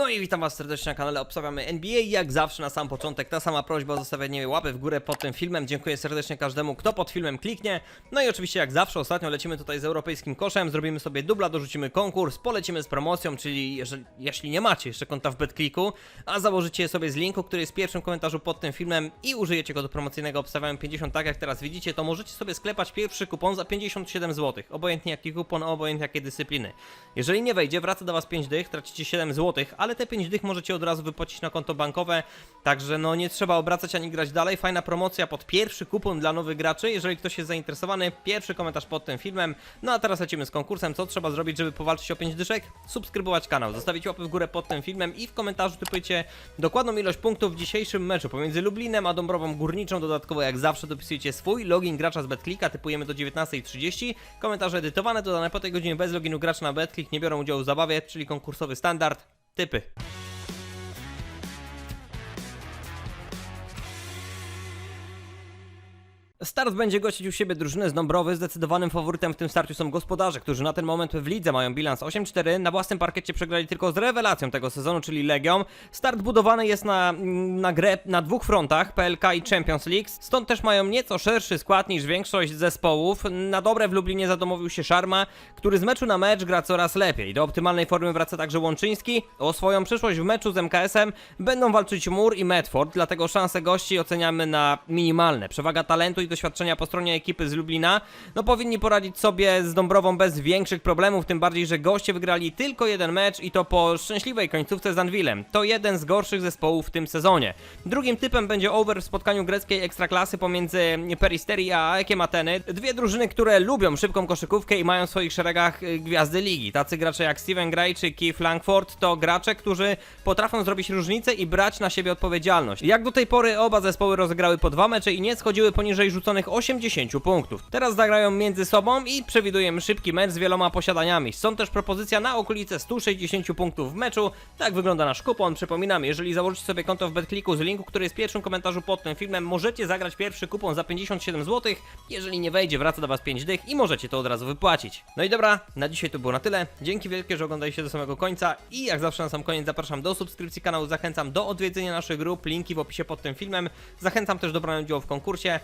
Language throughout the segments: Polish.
No i witam was serdecznie na kanale Obstawiamy NBA. Jak zawsze na sam początek ta sama prośba o zostawienie łapy w górę pod tym filmem. Dziękuję serdecznie każdemu, kto pod filmem kliknie. No i oczywiście jak zawsze ostatnio lecimy tutaj z europejskim koszem, zrobimy sobie dubla, dorzucimy konkurs, polecimy z promocją, czyli jeżeli, jeśli nie macie jeszcze konta w BetClicku, a założycie je sobie z linku, który jest w pierwszym komentarzu pod tym filmem i użyjecie go do promocyjnego Obstawiamy 50 tak jak teraz widzicie, to możecie sobie sklepać pierwszy kupon za 57 zł. Obojętnie jaki kupon, obojętnie jakie dyscypliny. Jeżeli nie wejdzie, wraca do was 5 dych, tracicie 7 zł, ale te 5 dych możecie od razu wypłacić na konto bankowe, także no nie trzeba obracać ani grać dalej. Fajna promocja pod pierwszy kupon dla nowych graczy. Jeżeli ktoś jest zainteresowany, pierwszy komentarz pod tym filmem. No a teraz lecimy z konkursem. Co trzeba zrobić, żeby powalczyć o 5 dyszek? Subskrybować kanał, zostawić łapę w górę pod tym filmem i w komentarzu typujcie dokładną ilość punktów w dzisiejszym meczu pomiędzy Lublinem a Dąbrową Górniczą. Dodatkowo jak zawsze dopisujecie swój login gracza z BetClicka, typujemy do 19.30. Komentarze edytowane, dodane po tej godzinie bez loginu gracz na BetClick nie biorą udziału w zabawie, czyli konkursowy standard. TP. Start będzie gościć u siebie drużynę z Dąbrowy. Zdecydowanym faworytem w tym starciu są gospodarze, którzy na ten moment w lidze mają bilans 8-4. Na własnym parkiecie przegrali tylko z rewelacją tego sezonu, czyli Legią. Start budowany jest na, na grę na dwóch frontach, PLK i Champions League. Stąd też mają nieco szerszy skład niż większość zespołów. Na dobre w Lublinie zadomowił się Szarma, który z meczu na mecz gra coraz lepiej. Do optymalnej formy wraca także Łączyński. O swoją przyszłość w meczu z MKS-em będą walczyć Mur i Medford, dlatego szanse gości oceniamy na minimalne. Przewaga talentu i doświadczenia po stronie ekipy z Lublina, no powinni poradzić sobie z Dąbrową bez większych problemów, tym bardziej, że goście wygrali tylko jeden mecz i to po szczęśliwej końcówce z Anwilem. To jeden z gorszych zespołów w tym sezonie. Drugim typem będzie over w spotkaniu greckiej ekstraklasy pomiędzy Peristeri a Ekiem Ateny. Dwie drużyny, które lubią szybką koszykówkę i mają w swoich szeregach y, gwiazdy ligi. Tacy gracze jak Steven Gray czy Keith Langford to gracze, którzy potrafią zrobić różnicę i brać na siebie odpowiedzialność. Jak do tej pory oba zespoły rozegrały po dwa mecze i nie schodziły poniżej rzuconych 80 punktów. Teraz zagrają między sobą i przewidujemy szybki mecz z wieloma posiadaniami. Są też propozycja na okolice 160 punktów w meczu. Tak wygląda nasz kupon. Przypominam, jeżeli założycie sobie konto w BetClicku z linku, który jest w pierwszym komentarzu pod tym filmem, możecie zagrać pierwszy kupon za 57 zł. Jeżeli nie wejdzie, wraca do Was 5 dych i możecie to od razu wypłacić. No i dobra, na dzisiaj to było na tyle. Dzięki wielkie, że oglądaliście do samego końca i jak zawsze na sam koniec zapraszam do subskrypcji kanału, zachęcam do odwiedzenia naszych grup, linki w opisie pod tym filmem. Zachęcam też do brania udziału w konkursie.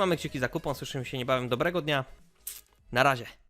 Trzymamy kciuki za kupon, słyszymy się niebawem. Dobrego dnia. Na razie.